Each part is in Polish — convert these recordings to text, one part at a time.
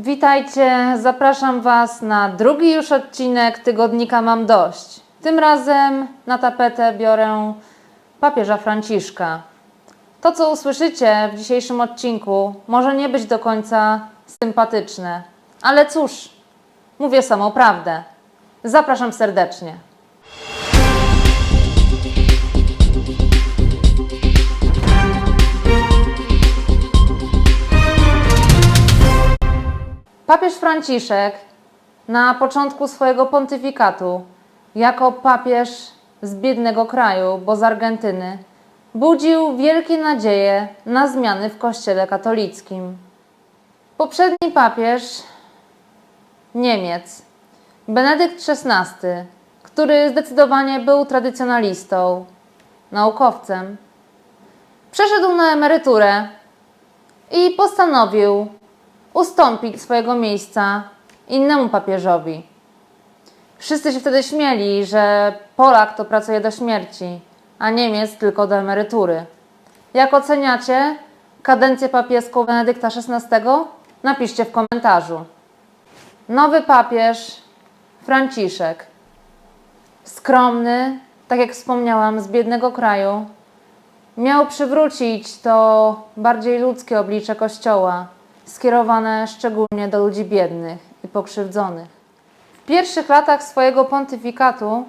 Witajcie, zapraszam Was na drugi już odcinek tygodnika Mam Dość. Tym razem na tapetę biorę papieża Franciszka. To, co usłyszycie w dzisiejszym odcinku, może nie być do końca sympatyczne, ale cóż, mówię samą prawdę. Zapraszam serdecznie. Papież Franciszek na początku swojego pontyfikatu, jako papież z biednego kraju, bo z Argentyny, budził wielkie nadzieje na zmiany w Kościele katolickim. Poprzedni papież, Niemiec, Benedykt XVI, który zdecydowanie był tradycjonalistą, naukowcem, przeszedł na emeryturę i postanowił ustąpić swojego miejsca innemu papieżowi. Wszyscy się wtedy śmieli, że Polak to pracuje do śmierci, a Niemiec tylko do emerytury. Jak oceniacie kadencję papieską Benedykta XVI? Napiszcie w komentarzu. Nowy papież Franciszek. Skromny, tak jak wspomniałam, z biednego kraju, miał przywrócić to bardziej ludzkie oblicze Kościoła, skierowane szczególnie do ludzi biednych i pokrzywdzonych. W pierwszych latach swojego pontyfikatu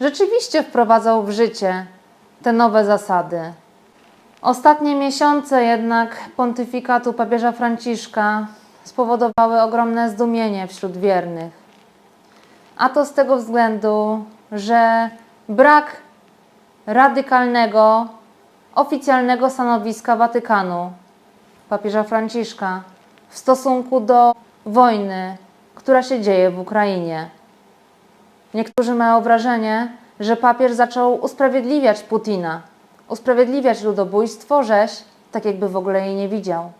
rzeczywiście wprowadzał w życie te nowe zasady. Ostatnie miesiące jednak pontyfikatu papieża Franciszka spowodowały ogromne zdumienie wśród wiernych. A to z tego względu, że brak radykalnego, oficjalnego stanowiska Watykanu, papieża Franciszka, w stosunku do wojny, która się dzieje w Ukrainie. Niektórzy mają wrażenie, że papież zaczął usprawiedliwiać Putina, usprawiedliwiać ludobójstwo, rzeź, tak jakby w ogóle jej nie widział.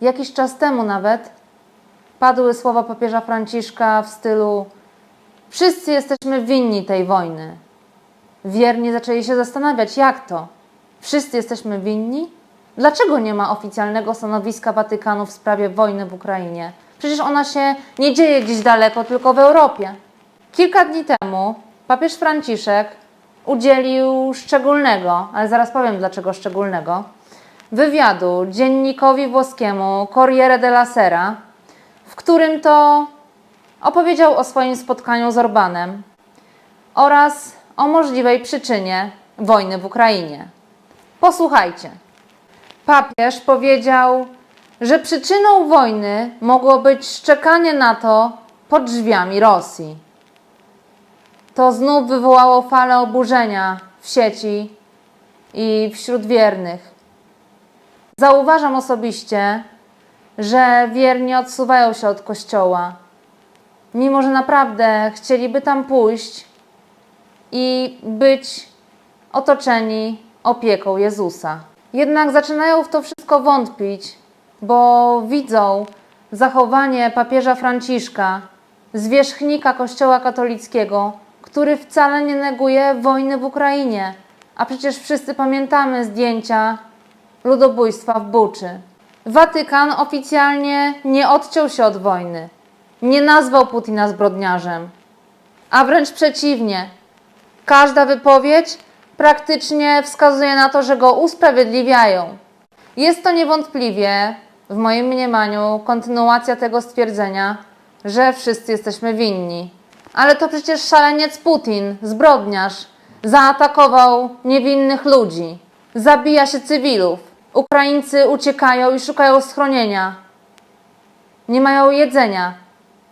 Jakiś czas temu nawet padły słowa papieża Franciszka w stylu: Wszyscy jesteśmy winni tej wojny. Wierni zaczęli się zastanawiać, jak to? Wszyscy jesteśmy winni? Dlaczego nie ma oficjalnego stanowiska Watykanu w sprawie wojny w Ukrainie? Przecież ona się nie dzieje gdzieś daleko, tylko w Europie. Kilka dni temu papież Franciszek udzielił szczególnego, ale zaraz powiem dlaczego szczególnego, wywiadu dziennikowi włoskiemu Corriere della Sera, w którym to opowiedział o swoim spotkaniu z Orbanem oraz o możliwej przyczynie wojny w Ukrainie. Posłuchajcie. Papież powiedział, że przyczyną wojny mogło być szczekanie na to pod drzwiami Rosji. To znów wywołało falę oburzenia w sieci i wśród wiernych. Zauważam osobiście, że wierni odsuwają się od kościoła, mimo że naprawdę chcieliby tam pójść i być otoczeni opieką Jezusa. Jednak zaczynają w to wszystko wątpić, bo widzą zachowanie papieża Franciszka, zwierzchnika Kościoła katolickiego, który wcale nie neguje wojny w Ukrainie. A przecież wszyscy pamiętamy zdjęcia ludobójstwa w Buczy. Watykan oficjalnie nie odciął się od wojny, nie nazwał Putina zbrodniarzem, a wręcz przeciwnie. Każda wypowiedź praktycznie wskazuje na to, że go usprawiedliwiają. Jest to niewątpliwie, w moim mniemaniu, kontynuacja tego stwierdzenia, że wszyscy jesteśmy winni. Ale to przecież szaleniec Putin, zbrodniarz, zaatakował niewinnych ludzi, zabija się cywilów. Ukraińcy uciekają i szukają schronienia. Nie mają jedzenia,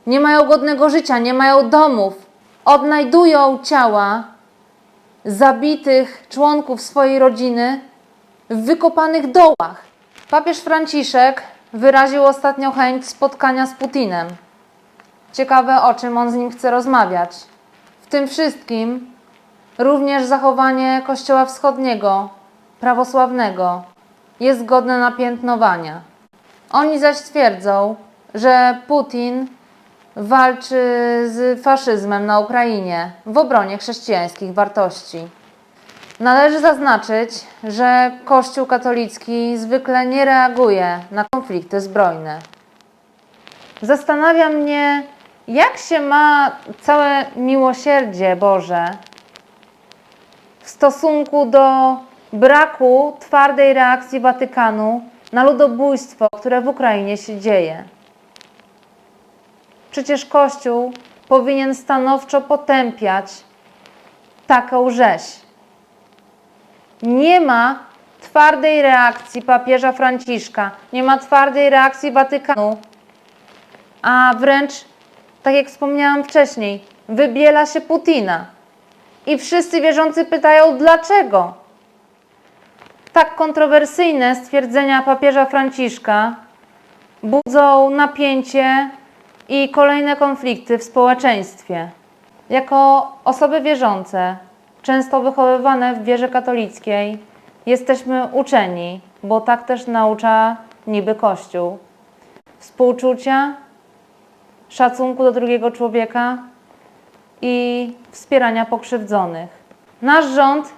nie mają godnego życia, nie mają domów. Odnajdują ciała zabitych członków swojej rodziny w wykopanych dołach. Papież Franciszek wyraził ostatnio chęć spotkania z Putinem. Ciekawe, o czym on z nim chce rozmawiać. W tym wszystkim również zachowanie Kościoła Wschodniego, prawosławnego, jest godne napiętnowania. Oni zaś twierdzą, że Putin walczy z faszyzmem na Ukrainie w obronie chrześcijańskich wartości. Należy zaznaczyć, że Kościół katolicki zwykle nie reaguje na konflikty zbrojne. Zastanawia mnie, jak się ma całe miłosierdzie Boże w stosunku do braku twardej reakcji Watykanu na ludobójstwo, które w Ukrainie się dzieje. Przecież Kościół powinien stanowczo potępiać taką rzeź. Nie ma twardej reakcji papieża Franciszka, nie ma twardej reakcji Watykanu, a wręcz, tak jak wspomniałam wcześniej, wybiela się Putina. I wszyscy wierzący pytają, dlaczego? Tak kontrowersyjne stwierdzenia papieża Franciszka budzą napięcie i kolejne konflikty w społeczeństwie. Jako osoby wierzące, często wychowywane w wierze katolickiej, jesteśmy uczeni, bo tak też naucza niby Kościół. Współczucia, szacunku do drugiego człowieka i wspierania pokrzywdzonych. Nasz rząd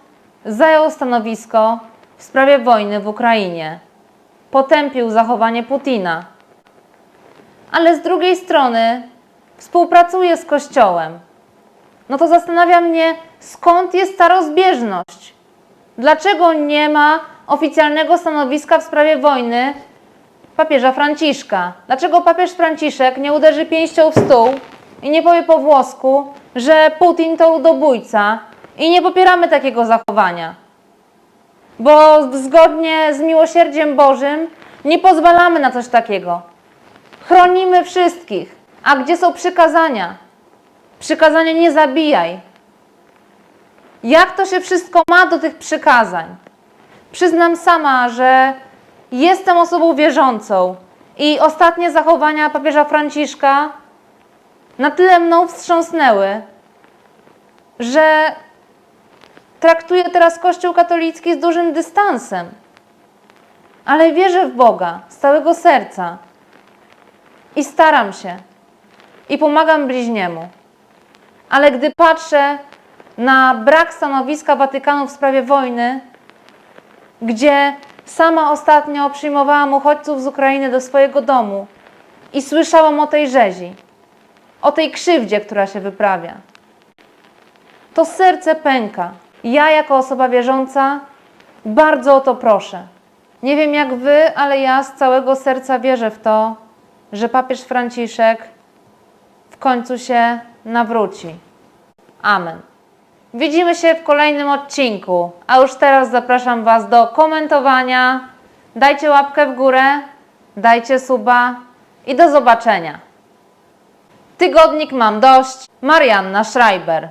zajął stanowisko w sprawie wojny w Ukrainie. Potępił zachowanie Putina ale z drugiej strony współpracuje z Kościołem. No to zastanawia mnie, skąd jest ta rozbieżność? Dlaczego nie ma oficjalnego stanowiska w sprawie wojny papieża Franciszka? Dlaczego papież Franciszek nie uderzy pięścią w stół i nie powie po włosku, że Putin to ludobójca i nie popieramy takiego zachowania? Bo zgodnie z miłosierdziem Bożym nie pozwalamy na coś takiego. Chronimy wszystkich. A gdzie są przykazania? Przykazanie nie zabijaj. Jak to się wszystko ma do tych przykazań? Przyznam sama, że jestem osobą wierzącą i ostatnie zachowania papieża Franciszka na tyle mną wstrząsnęły, że traktuję teraz Kościół katolicki z dużym dystansem. Ale wierzę w Boga z całego serca i staram się i pomagam bliźniemu. Ale gdy patrzę na brak stanowiska Watykanu w sprawie wojny, gdzie sama ostatnio przyjmowałam uchodźców z Ukrainy do swojego domu i słyszałam o tej rzezi, o tej krzywdzie, która się wyprawia, to serce pęka. Ja, jako osoba wierząca, bardzo o to proszę. Nie wiem jak wy, ale ja z całego serca wierzę w to, że papież Franciszek w końcu się nawróci. Amen. Widzimy się w kolejnym odcinku, a już teraz zapraszam Was do komentowania. Dajcie łapkę w górę, dajcie suba i do zobaczenia. Tygodnik mam dość. Marianna Schreiber.